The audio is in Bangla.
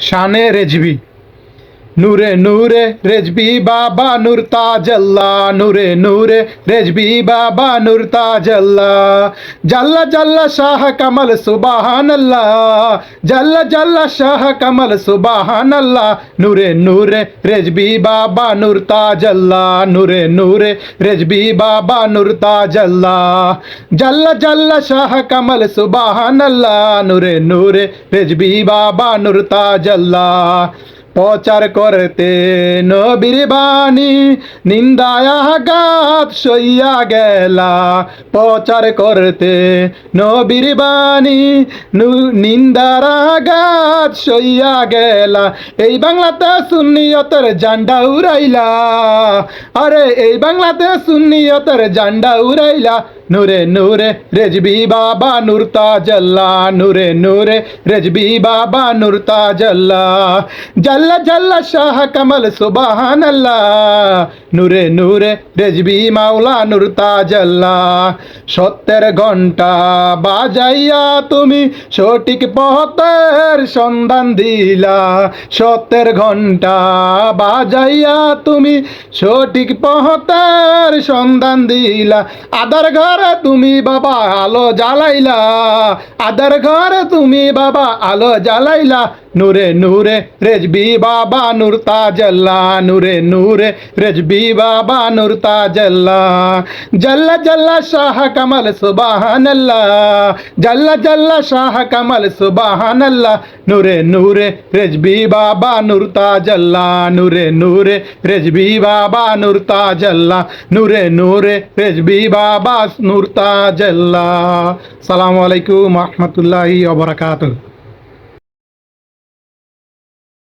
শানে রেজবি নূরে নূরে রেজবি বাবা নূর তাজাল্লা, নূরে নূরে রেজবি বাবা নূর তাজাল্লা। জাল্লা জাল্লা শাহ কমল সুবহানাল্লাহ, জাল্লা জাল্লা শাহ কমল সুবহানাল্লাহ। নূরে নূরে রেজবি বাবা নূর তাজাল্লা, নূরে নূরে রেজবি বাবা নূর তাজাল্লা। জাল্লা জাল্লা শাহ কমল সুবহানাল্লাহ, নূরে নূরে রেজবি বাবা নূর তাজাল্লা। প্রচার করতে। নবীর বাণী নিন্দায়াঘাত সইয়া গেলা। প্রচার করতে। নবীর বাণী নিন্দার আঘাত সইয়া গেলা। এই বাংলাতে সুন্নিয়তের জান্ডা উড়াইলা। আরে, এই বাংলাতে সুন্নিয়তের জান্ডা উড়াইলা। নূরে নূরে রেজবি বাবা নূর জল্লা নূরে নূরে রেজবি বাবা নূর জল্লা জাল্লা জাল্লা শাহ কমল সুবহানাল্লাহ, নূরে নূরে রেজবি মাওলা নূর জল্লা সত্যের ঘণ্টা বাজাইয়া তুমি সঠিক পথের সন্ধান দিলা। সত্যের ঘণ্টা বাজাইয়া তুমি সঠিক পথের সন্ধান দিলা। আদার ঘরে তুমি বাবা আলো জ্বালাইলা। আদার ঘরে তুমি বাবা আলো জ্বালাইলা। নূরে নূরে রেজবি বাবা নূর তাজাল্লা, নূরে নূরে রেজবি বাবা নূর তাজাল্লা। জাল্লা জাল্লা শাহ কমল সুবহানাল্লাহ, জাল্লা জাল্লা শাহ কমল সুবহানাল্লাহ। নূরে নূরে রেজবি বাবা নূর তাজাল্লা, নূরে নূরে রেজবি বাবা নূর তাজাল্লা। নূরে নূরে রেজবি বাবা নূর তাজাল্লা। সালামু আলাইকুম রহমতুল্লাহি ওয়া বারাকাতুহু।